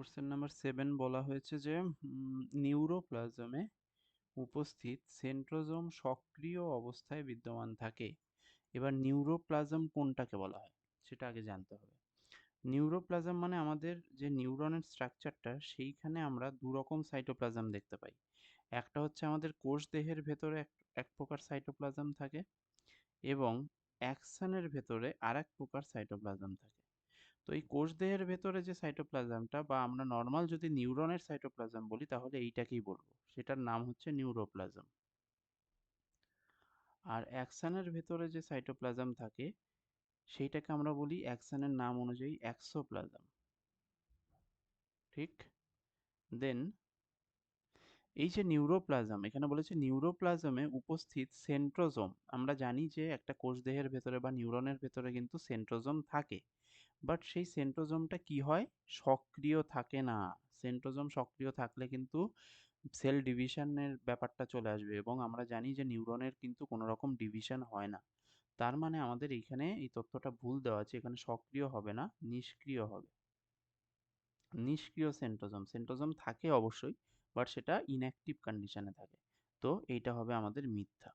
Question number seven বলা হয়েছে যে নিউরোপ্লাজমে উপস্থিত সেন্ট্রোজোম সক্রিয় অবস্থায় বিদ্যমান থাকে। এবার নিউরোপ্লাজম কোনটাকে বলা হয়, সেটা আগে জানতে হবে। নিউরোপ্লাজম মানে আমাদের যে নিউরনের স্ট্রাকচারটা সেইখানে আমরা দু রকম সাইটোপ্লাজম দেখতে পাই। একটা হচ্ছে আমাদের কোষ দেহের ভেতরে এক এক প্রকার সাইটোপ্লাজম থাকে এবং অ্যাকশনের ভেতরে আর এক প্রকার সাইটোপ্লাজম থাকে। তো এই কোষ দেহের ভেতরে যে সাইটোপ্লাজমটা বা আমরা নর্মাল যদি নিউরনের সাইটোপ্লাজম বলি, তাহলে এইটাকেই বলব। সেটার নাম হচ্ছে নিউরোপ্লাজম আর অ্যাকশনের ভেতরে যে সাইটোপ্লাজম থাকে, সেইটাকে আমরা বলি অ্যাকশনের নাম অনুযায়ী অ্যাক্সোপ্লাজম ঠিক? দেন এই যে নিউরোপ্লাজম এখানে বলেছে নিউরোপ্লাজমে উপস্থিত সেন্ট্রোজোম আমরা জানি যে একটা কোষ দেহের ভেতরে বা নিউরনের ভেতরে কিন্তু সেন্ট্রোজোম থাকে। বাট সেই সেন্ট্রোজোমটা কি হয়? সক্রিয় থাকে না। সেন্ট্রোজোম সক্রিয় থাকলে কিন্তু সেল ডিভিশনের ব্যাপারটা চলে আসবে এবং আমরা জানি যে নিউরনের কিন্তু কোনো রকম ডিভিশন হয় না। তার মানে আমাদের এইখানে এই তথ্যটা ভুল দেওয়া আছে। এখানে সক্রিয় হবে না, নিষ্ক্রিয় হবে। নিষ্ক্রিয় সেন্ট্রোজোম সেন্ট্রোজোম থাকে অবশ্যই। বাট সেটা ইনঅ্যাক্টিভ কন্ডিশনে থাকে। তো এইটা হবে আমাদের মিথ্যা।